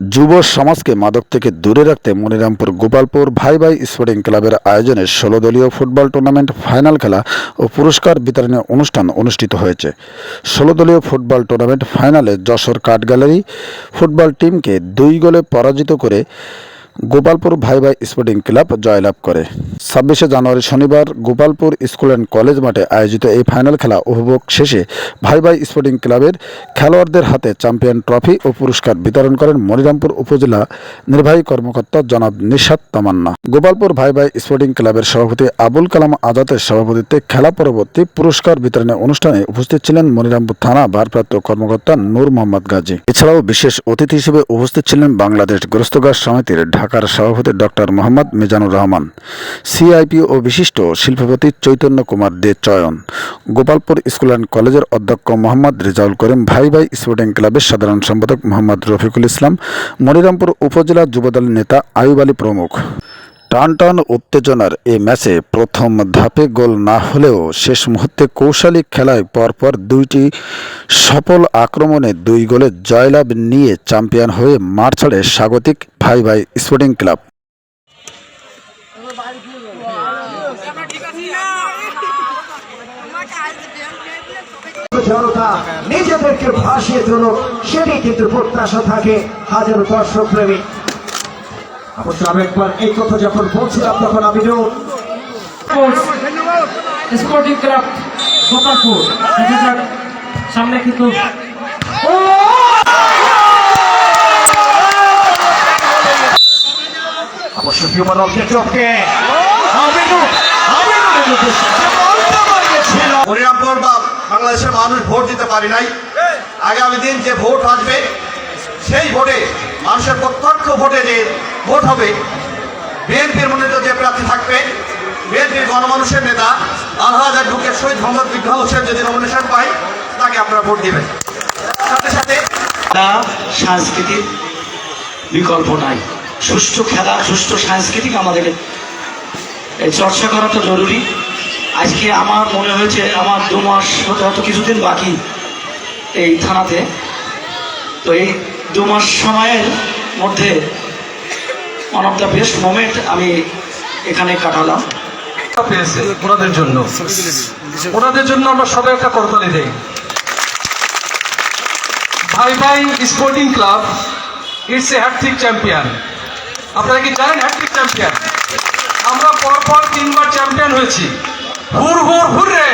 যুব সমাজকে মাদক থেকে দূরে রাখতে মনিরামপুর গোপালপুর ভাই ভাই স্পোর্টিং ক্লাবের আয়োজনে ষোলো দলীয় ফুটবল টুর্নামেন্ট, ফাইনাল খেলা ও পুরস্কার বিতরণের অনুষ্ঠান অনুষ্ঠিত হয়েছে। ষোলো দলীয় ফুটবল টুর্নামেন্ট, ফাইনালে যশোর কাঠ গ্যালারি ফুটবল টিমকে দুই গোলে পরাজিত করে গোপালপুর ভাই ভাই স্পোর্টিং ক্লাব জয়লাভ করে। ছাব্বিশে জানুয়ারি শনিবার গোপালপুর স্কুল অ্যান্ড কলেজ মাঠে আয়োজিত এই ফাইনাল খেলা উপভোগ শেষে ভাই ভাই স্পোর্টিং ক্লাবের খেলোয়াড়দের হাতে চ্যাম্পিয়ন ট্রফি ও পুরস্কার বিতরণ করেন মনিরামপুর উপজেলা নির্বাহী কর্মকর্তা জনাব নিশাত তামান্না। গোপালপুর ভাই ভাই স্পোর্টিং ক্লাবের সভাপতি আবুল কালাম আজাদের সভাপতিত্বে খেলা পরবর্তী পুরস্কার বিতরণী অনুষ্ঠানে উপস্থিত ছিলেন মনিরামপুর থানা ভারপ্রাপ্ত কর্মকর্তা নূর মোহাম্মদ গাজী। এছাড়াও বিশেষ অতিথি হিসেবে উপস্থিত ছিলেন বাংলাদেশ গ্রস্তগাছ সমিতির ঢাকার সভাপতি ডক্টর মোহাম্মদ মিজানুর রহমান, সিআইপি ও বিশিষ্ট শিল্পপতি চৈতন্য কুমার দে চয়ন, গোপালপুর স্কুল অ্যান্ড কলেজের অধ্যক্ষ মোহাম্মদ রেজাউল করিম, ভাই ভাই স্পোর্টিং ক্লাবের সাধারণ সম্পাদক মোহাম্মদ রফিকুল ইসলাম, মনিরামপুর উপজেলা যুবদলের নেতা আয়ুব আলী প্রমুখ। টান টান উত্তেজনার এই ম্যাচে প্রথম ধাপে গোল না হলেও শেষ মুহূর্তে কৌশলী খেলায় পরপর দুইটি সফল আক্রমণে দুই গোলে জয়লাভ নিয়ে চ্যাম্পিয়ন হয়ে মাঠ ছাড়ে স্বাগতিক ভাই ভাই স্পোর্টিং ক্লাব। জনতা নিজেদেরকে ভাসিয়ে তুলুক সেটি কিন্তু প্রত্যাশা থাকে হাজারো দর্শক প্রেমী। অবশ্য আমি একবার এই কথা যখন বলছিলাম তখন আমি স্পোর্টিং ক্লাব গোপালপুর সামনে কিন্তু অবশ্য হিউম্যান অবজেক্টকে হরিরামপুর বা বাংলাদেশের মানুষ ভোট দিতে পারি নাই। আগামী দিন যে ভোট আসবে সেই ভোটে মানুষের প্রত্যক্ষ ভোটে যে ভোট হবে, বিএনপির মনোনীত যে প্রার্থী থাকবে, বিএনপির গণমানুষের নেতা আলহাজ ঢুকে শহীদ মোহাম্মদ বিগ্রহ হোসেন যদি নমিনেশন পায়, তাকে আপনারা ভোট দিবেন। সাথে সাথে সাংস্কৃতিক বিকল্প নাই। সুষ্ঠু খেলা, সুষ্ঠু সাংস্কৃতিক আমাদের এই চর্চা করা তো জরুরি। আজকে আমার মনে হয়েছে, আমার দু মাস হতে হয়তো কিছুদিন বাকি এই থানাতে। তো এই দু মাস সময়ের মধ্যে one of the best moment আমি এখানে কাটালাম। পেয়েছে ওনাদের জন্য। ওনাদের জন্য আমরা সবাই একটা করতালি দেই। ভাই ভাই sporting club it's a hat trick champion আপনারা কি জানেন হ্যাট্রিক চ্যাম্পিয়ন আমরা পরপর তিনবার চ্যাম্পিয়ন হয়েছি। হুর হুর হুর রে!